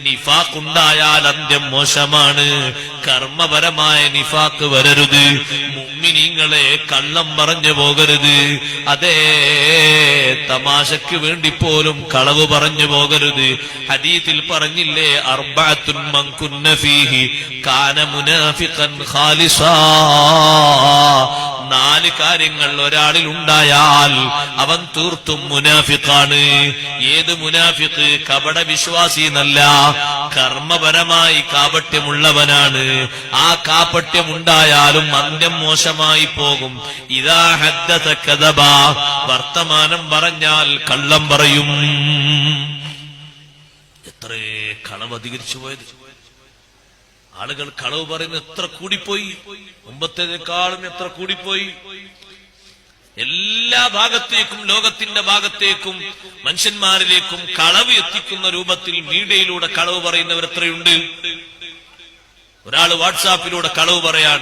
നിഫാഖ് ഉണ്ടായാൽ അന്ത്യം മോശമാണ്. കർമ്മപരമായ നിഫാക്ക് വരരുത്. മുമ്മിനീങ്ങളെ കള്ളം പറഞ്ഞു പോകരുത്. അതേ തമാശക്ക് വേണ്ടി പോലും കളവ് പറഞ്ഞു പോകരുത്. ഹദീത്തിൽ പറഞ്ഞില്ലേ അർബാത്തുൻ മൻ കുന്ന ഫീഹി കാന മുനാഫിഖൻ ഖാലിസാ. നാല് കാര്യങ്ങൾ ഒരാളിൽ ഉണ്ടായാൽ അവൻ തീർത്തും മുനാഫിക്കാണ് ഏത് മുനാഫിക്ക് കപട വിശ്വാസി എന്നല്ല കർമ്മപരമായി കാപട്യമുള്ളവനാണ്. ആ കാപട്യം ഉണ്ടായാലും അന്ത്യം മോശമായി പോകും. ഇതാ ഹദ്ദത കദബ വർത്തമാനം പറഞ്ഞാൽ കള്ളം പറയും. എത്രേ കളവ് അധികരിച്ചു പോയത്. ആളുകൾ കളവ് പറയുന്നത് എത്ര കൂടിപ്പോയി? മുമ്പത്തേക്കാളും എത്ര കൂടിപ്പോയി? എല്ലാ ഭാഗത്തേക്കും ലോകത്തിന്റെ ഭാഗത്തേക്കും മനുഷ്യന്മാരിലേക്കും കളവ് എത്തിക്കുന്ന രൂപത്തിൽ മീഡിയയിലൂടെ കളവ് പറയുന്നവർ എത്രയുണ്ട്? ഒരാൾ വാട്സാപ്പിലൂടെ കളവ് പറയാൻ.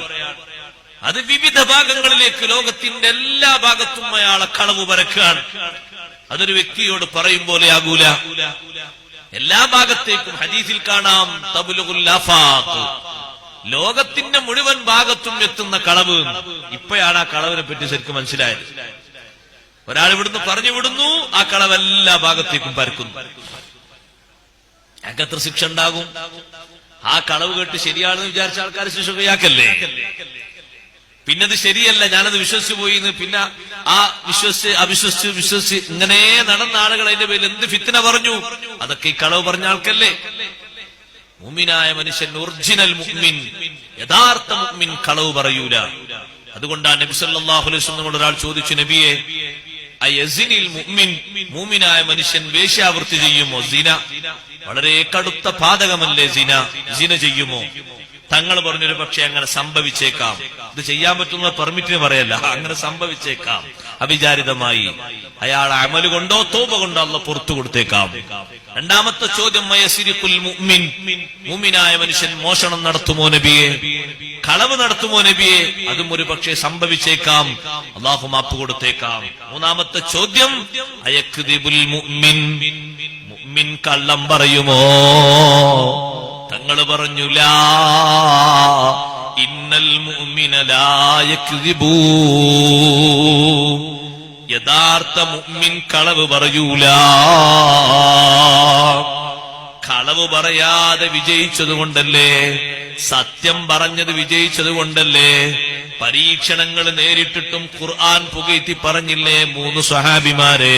അത് വിവിധ ഭാഗങ്ങളിലേക്ക് ലോകത്തിന്റെ എല്ലാ ഭാഗത്തും അയാളെ കളവ് പരക്കുകയാണ്. അതൊരു വ്യക്തിയോട് പറയും പോലെ ആകൂല. എല്ലാ ഭാഗത്തേക്കും ഹദീസിൽ കാണാം തബുലുൽ ആഫാഖ്. ലോകത്തിന്റെ മുഴുവൻ ഭാഗത്തും എത്തുന്ന കളവ്. ഇപ്പോഴാണ് ആ കളവിനെ പറ്റി ശരിക്കും മനസ്സിലായത്. ഒരാൾ ഇവിടുന്ന് പറഞ്ഞു വിടുന്നു ആ കളവ് എല്ലാ ഭാഗത്തേക്കും പരക്കുന്നു. അങ്ങത്ര ശിക്ഷ ഉണ്ടാകും? ആ കളവ് കേട്ട് ശരിയാണെന്ന് വിചാരിച്ച ആൾക്കാർ ശിക്ഷയാക്കല്ലേ പിന്നെ അത് ശരിയല്ല ഞാനത് വിശ്വസിച്ചു പോയി എന്ന് പിന്നെ ആ വിശ്വസിച്ച് അവിശ്വസിച്ച് വിശ്വസിച്ച് ഇങ്ങനെ നടന്ന ആളുകൾ അതിന്റെ പേരിൽ എന്ത് ഫിത്തിന പറഞ്ഞു? അതൊക്കെ ഈ കളവ് പറഞ്ഞ ആൾക്കല്ലേ? മുഅ്മിനായ മനുഷ്യൻ ഒറിജിനൽ മുഅ്മിൻ യഥാർത്ഥ മുഅ്മിൻ കളവ് പറയൂല. അതുകൊണ്ടാണ് നബി സല്ലല്ലാഹു അലൈഹി വസല്ലം ഒരാൾ ചോദിച്ചു നബിയെ അയസിനിൽ മൂമിനായ മനുഷ്യൻ വേശ്യാവൃത്തി ചെയ്യുമോ? സിന വളരെ കടുത്ത പാതകമല്ലേ സിന? സിന ചെയ്യുമോ? തങ്ങൾ പറഞ്ഞൊരു പക്ഷെ അങ്ങനെ സംഭവിച്ചേക്കാം. ഇത് ചെയ്യാൻ പറ്റുന്ന പെർമിറ്റിന് പറയല്ല. അങ്ങനെ സംഭവിച്ചേക്കാം. അവിചാരിതമായി. അയാൾ അമൽ കൊണ്ടോ തോപ കൊണ്ടോ അല്ല പുറത്തു കൊടുത്തേക്കാം. രണ്ടാമത്തെ ചോദ്യം മുഅ്മിനായ മനുഷ്യൻ മോഷണം നടത്തുമോ നബിയെ? കളവ് നടത്തുമോ നബിയെ? അതും ഒരു പക്ഷേ സംഭവിച്ചേക്കാം. അള്ളാഹു മാപ്പ് കൊടുത്തേക്കാം. മൂന്നാമത്തെ ചോദ്യം അയക്കുദിബുൽ മുഅ്മിൻ. മുഅ്മിൻ കള്ളം പറയുമോ? തങ്ങൾ പറഞ്ഞു ലാ ഇന്നൽ യഥാർത്ഥ മുമ്മിൻ കളവ് പറയൂല. കളവ് പറയാതെ വിജയിച്ചതുകൊണ്ടല്ലേ സത്യം പറഞ്ഞത് വിജയിച്ചത് കൊണ്ടല്ലേ? പരീക്ഷണങ്ങൾ നേരിട്ടിട്ടും ഖുർആൻ പുകയ്ത്തി പറഞ്ഞില്ലേ മൂന്ന് സ്വഹാബിമാരെ?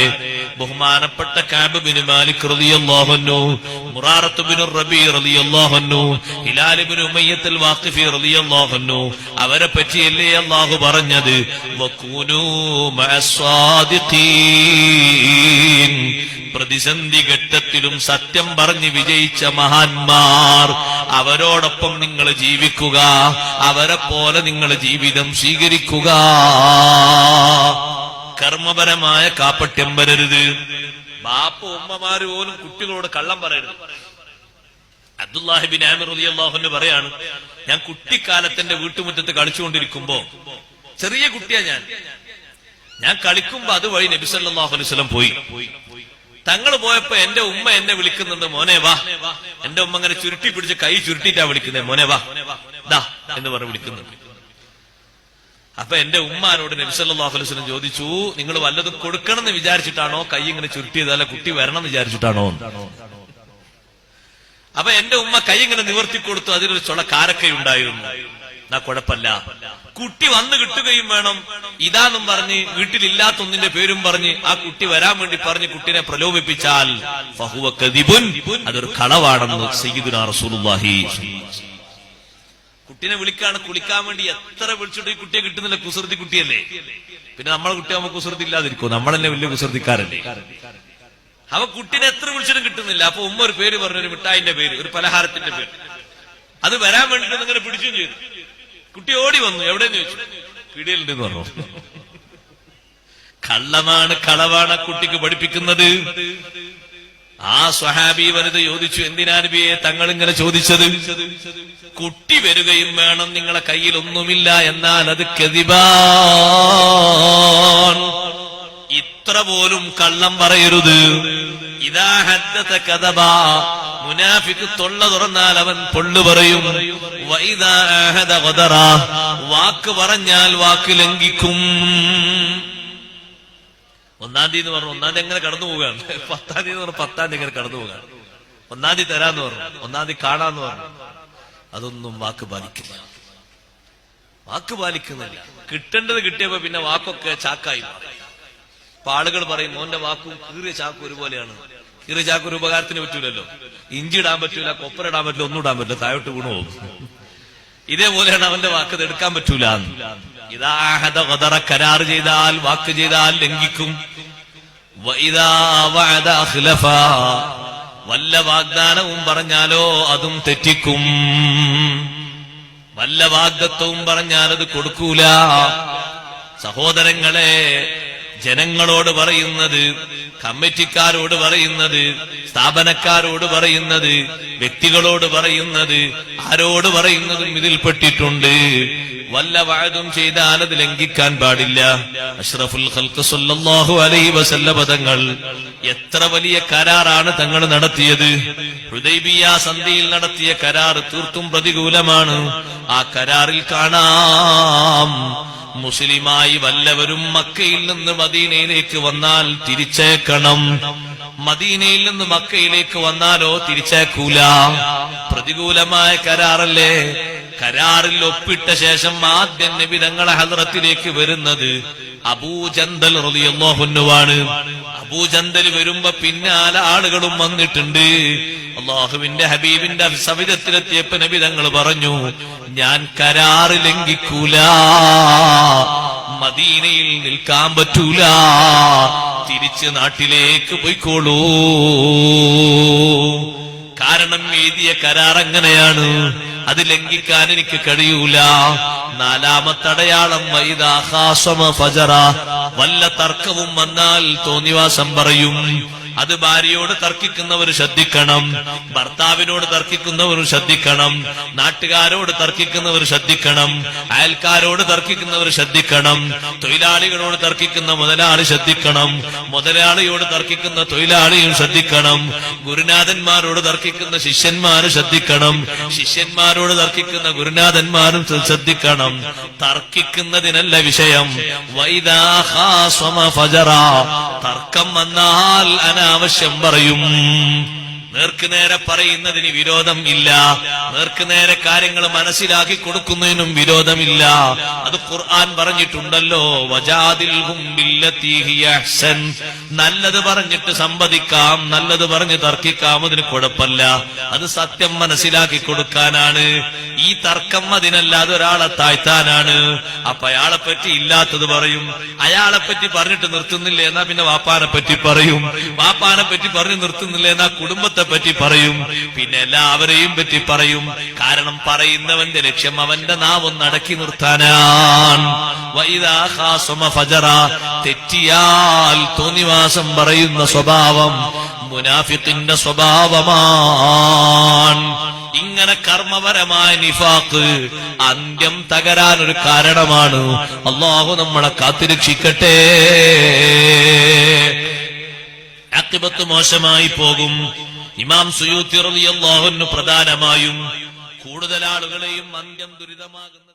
ബഹുമാനപ്പെട്ട കാബ് ബിൻ മാലിക് വാഖിഫി അവരെ പറ്റിയല്ലേ അള്ളാഹു പറഞ്ഞത്? പ്രതിസന്ധി ഘട്ടത്തിലും സത്യം പറഞ്ഞ് വിജയിച്ച മഹാന്മാർ അവരോടൊപ്പം ജീവിക്കുക. അവരെ പോലെ നിങ്ങൾ ജീവിതം സ്വീകരിക്കുക. കർമ്മപരമായ കാപ്പട്യം വരരുത്. ബാപ്പ ഉമ്മമാര് പോലും കുട്ടികളോട് കള്ളം പറയരുത്. അബ്ദുല്ലാഹിബിൻ ആമിർ റളിയല്ലാഹുവിന് പറയാണ് ഞാൻ കുട്ടിക്കാലത്തിന്റെ വീട്ടുമുറ്റത്ത് കളിച്ചുകൊണ്ടിരിക്കുമ്പോ ചെറിയ കുട്ടിയാ ഞാൻ. ഞാൻ കളിക്കുമ്പോ അതുവഴി നബി സല്ലല്ലാഹു അലൈഹി വസല്ലം പോയി. തങ്ങൾ പോയപ്പോ എന്റെ ഉമ്മ എന്നെ വിളിക്കുന്നുണ്ട് മോനെ വാ. എന്റെ ഉമ്മ അങ്ങനെ ചുരുട്ടി പിടിച്ച് കൈ ചുരുട്ടിട്ടാ വിളിക്കുന്നത് മോനെ വാ. ദാ എന്ന് പറഞ്ഞ് വിളിക്കുന്നുണ്ട് അപ്പൊ എന്റെ ഉമ്മാനോട് നബി സല്ലല്ലാഹു അലൈഹി വസല്ലം ചോദിച്ചു നിങ്ങൾ വല്ലതും കൊടുക്കണം എന്ന് വിചാരിച്ചിട്ടാണോ കൈ ഇങ്ങനെ ചുരുട്ടിയത്? അല്ല കുട്ടി വരണം എന്ന് വിചാരിച്ചിട്ടാണോ? അപ്പൊ എന്റെ ഉമ്മ കൈ ഇങ്ങനെ നിവർത്തി കൊടുത്തു അതിലൊരു ചുള കാരക്കയുണ്ടായിരുന്നു. എന്നാ കുഴപ്പമില്ല. കുട്ടി വന്നു കിട്ടുകയും വേണം. ഇതാന്നും പറഞ്ഞ് വീട്ടിലില്ലാത്ത ഒന്നിന്റെ പേരും പറഞ്ഞ് ആ കുട്ടി വരാൻ വേണ്ടി പറഞ്ഞ് കുട്ടിനെ പ്രലോഭിപ്പിച്ചാൽ ഫഹുവ കദിബുൻ അതൊരു കളവാണെന്ന് റസൂലുള്ളാഹി. കുട്ടിനെ വിളിക്കാണ് കുളിക്കാൻ വേണ്ടി എത്ര വിളിച്ചിട്ട് ഈ കുട്ടിയെ കിട്ടുന്നില്ല കുസൃതി കുട്ടിയല്ലേ? പിന്നെ നമ്മളെ കുട്ടി കുട്ടിയാകുമ്പോ കുസൃതി ഇല്ലാതിരിക്കും നമ്മളെന്നെ വലിയ കുസൃതിക്കാരല്ലേ? അവ കുട്ടിനെ എത്ര വിളിച്ചിട്ടും കിട്ടുന്നില്ല. അപ്പൊ ഉമ്മ ഒരു പേര് പറഞ്ഞു ഒരു മിഠായിന്റെ പേര് ഒരു പലഹാരത്തിന്റെ പേര്. അത് വരാൻ വേണ്ടിട്ട് ഇങ്ങനെ പിടിച്ചും ചെയ്തു. കുട്ടി ഓടി വന്നു. എവിടെയെന്ന് ചോദിച്ചു? പിടിയിലുണ്ടെന്ന് പറഞ്ഞു. കള്ളമാണ് കളവാണ് കുട്ടിക്ക് പഠിപ്പിക്കുന്നത്. ആ സ്വഹാബി വനിത ചോദിച്ചു എന്തിനാ നബിയെ തങ്ങൾ ഇങ്ങനെ ചോദിച്ചത്? കുട്ടി വരികയും വേണം നിങ്ങളെ കയ്യിൽ ഒന്നുമില്ല എന്നാൽ അത് കെതിബാ ഇത്ര പോലും കള്ളം പറയരുത്. ഇതാ ഹദ്ദത്തെ കഥബ മുനാഫിക്ക് തൊള്ള തുറന്നാൽ അവൻ പൊള്ളു പറയും. വാക്ക് പറഞ്ഞാൽ വാക്ക് ലംഘിക്കും. ഒന്നാം തീയതി എന്ന് പറഞ്ഞു ഒന്നാം തീയതി എങ്ങനെ കടന്നു പോവുകയാണ്. പത്താം തീയതി പറഞ്ഞു പത്താം തീയതി എങ്ങനെ കടന്നു പോവുകയാണ്. ഒന്നാം തീയതി തരാന്ന് പറഞ്ഞു ഒന്നാം തീയതി കാണാന്ന് പറഞ്ഞു. അതൊന്നും വാക്ക് പാലിക്കില്ല. വാക്ക് പാലിക്കുന്നില്ല. കിട്ടേണ്ടത് കിട്ടിയപ്പോ പിന്നെ വാക്കൊക്കെ ചാക്കായി അപ്പൊ ആളുകൾ പറയും മോന്റെ വാക്കും കീറിയ ചാക്കും ഒരുപോലെയാണ്. കീറിയ റിജാക്ക് ഒരു ഉപകാരത്തിന് പറ്റൂലല്ലോ. ഇഞ്ചി ഇടാൻ പറ്റൂല കൊപ്പര ഇടാൻ പറ്റില്ല ഒന്നും ഇടാൻ പറ്റില്ല താഴോട്ട് വീണു പോകും. ഇതേപോലെയാണ് അവന്റെ വാക്ക് എടുക്കാൻ പറ്റൂല ഇതാ കരാർ ചെയ്താൽ വാക്ക് ചെയ്താൽ ലംഘിക്കും. വല്ല വാഗ്ദാനവും പറഞ്ഞാലോ അതും തെറ്റിക്കും. വല്ല വാഗ്ദത്വവും പറഞ്ഞാൽ അത് കൊടുക്കൂല. സഹോദരങ്ങളെ ജനങ്ങളോട് പറയുന്നത് കമ്മിറ്റിക്കാരോട് പറയുന്നത് സ്ഥാപനക്കാരോട് പറയുന്നത് വ്യക്തികളോട് പറയുന്നത് ആരോട് പറയുന്നതും ഇതിൽപ്പെട്ടിട്ടുണ്ട് വല്ല വാഴതും ചെയ്താൽ അത് ലംഘിക്കാൻ പാടില്ല. അഷ്റഫുൽ ഖൽഖ് സല്ലല്ലാഹു അലൈഹി വസല്ല തങ്ങൾ എത്ര വലിയ കരാറാണ് തങ്ങൾ നടത്തിയത്. ഹൃദയബിയ സന്ധിയിൽ നടത്തിയ കരാർ തീർത്തും പ്രതികൂലമാണ്. ആ കരാറിൽ കാണാം. മുസ്ലിമായി വല്ലവരും മക്കയിൽ നിന്ന് മദീനയിലേക്ക് വന്നാൽ തിരിച്ചേക്കണം. മദീനയിൽ നിന്ന് മക്കയിലേക്ക് വന്നാലോ തിരിച്ചേക്കൂല. പ്രതികൂലമായ കരാറല്ലേ? കരാറിൽ ഒപ്പിട്ട ശേഷം ആദ്യം നബി ഹദ്രത്തിലേക്ക് വരുന്നത് അബൂജന്തൽ റളിയല്ലാഹുന്നുവാണ് അബൂചന്തൽ വരുമ്പോ പിന്നാലെ ആളുകളും വന്നിട്ടുണ്ട്. അള്ളാഹുവിന്റെ ഹബീബിന്റെ സവിധത്തിലെത്തിയപ്പോ നബി തങ്ങൾ പറഞ്ഞു ഞാൻ കരാറ് ലംഘിക്കൂല. മദീനയിൽ നിൽക്കാൻ പറ്റൂല. തിരിച്ച് നാട്ടിലേക്ക് പോയിക്കോളൂ. കാരണം എഴുതിയ കരാർ അങ്ങനെയാണ്. അത് ലംഘിക്കാൻ എനിക്ക് കഴിയൂല. നാലാമത്തടയാളം വൈദാഹാസമ ഫജറ. വല്ല തർക്കവും വന്നാൽ തോന്നിവാസം പറയും. അത് ഭാര്യയോട് തർക്കിക്കുന്നവർ ശ്രദ്ധിക്കണം ഭർത്താവിനോട് തർക്കിക്കുന്നവർ ശ്രദ്ധിക്കണം നാട്ടുകാരോട് തർക്കിക്കുന്നവർ ശ്രദ്ധിക്കണം അയൽക്കാരോട് തർക്കിക്കുന്നവർ ശ്രദ്ധിക്കണം തൊഴിലാളികളോട് തർക്കിക്കുന്ന മുതലാളി ശ്രദ്ധിക്കണം മുതലാളിയോട് തർക്കിക്കുന്ന തൊഴിലാളിയും ശ്രദ്ധിക്കണം ഗുരുനാഥന്മാരോട് തർക്കിക്കുന്ന ശിഷ്യന്മാരും ശ്രദ്ധിക്കണം ശിഷ്യന്മാരോട് തർക്കിക്കുന്ന ഗുരുനാഥന്മാരും ശ്രദ്ധിക്കണം. തർക്കിക്കുന്നതിനല്ല വിഷയം. വൈദാഹാസ്വമ ഫജറ. തർക്കം വന്നാൽ അനാവശ്യം പറയും. നേർക്ക് നേരെ പറയുന്നതിന് വിരോധം ഇല്ല. നേർക്കുനേരെ കാര്യങ്ങൾ മനസ്സിലാക്കി കൊടുക്കുന്നതിനും വിരോധമില്ല. അത് ഖുർആൻ പറഞ്ഞിട്ടുണ്ടല്ലോ അഹ്സൻ. നല്ലത് പറഞ്ഞിട്ട് സംവദിക്കാം നല്ലത് പറഞ്ഞ് തർക്കിക്കാം അതിന് കുഴപ്പമില്ല. അത് സത്യം മനസ്സിലാക്കി കൊടുക്കാനാണ്. ഈ തർക്കം അതിനല്ല ഒരാളെ താഴ്ത്താനാണ്. അപ്പൊ അയാളെ പറ്റി ഇല്ലാത്തത് പറയും. അയാളെ പറ്റി പറഞ്ഞിട്ട് നിർത്തുന്നില്ല എന്നാ പിന്നെ വാപ്പാനെ പറ്റി പറയും. വാപ്പാനെ പറ്റി പറഞ്ഞ് നിർത്തുന്നില്ല എന്നാ കുടുംബത്തെ പറ്റി പറയും. പിന്നെ എല്ലാവരെയും പറ്റി പറയും. കാരണം പറയുന്നവന്റെ ലക്ഷ്യം അവന്റെ നാവൊന്ന് അടക്കി നിർത്താനാണ്. തെറ്റിയാൽ തോന്നിവാസം പറയുന്ന സ്വഭാവം മുനാഫിത്തിന്റെ സ്വഭാവമാണ്. ഇങ്ങനെ കർമ്മപരമായ നിഫാക്ക് അന്ത്യം തകരാൻ ഒരു കാരണമാണ്. അള്ളാഹു നമ്മളെ കാത്തിരക്ഷിക്കട്ടെ. അക്കിബത്ത് മോശമായി പോകും. ഇമാം സുയൂത്തി അൻഹു പ്രധാനമായും കൂടുതൽ ആളുകളെയും അന്ത്യം ദുരിതമാകുന്നത്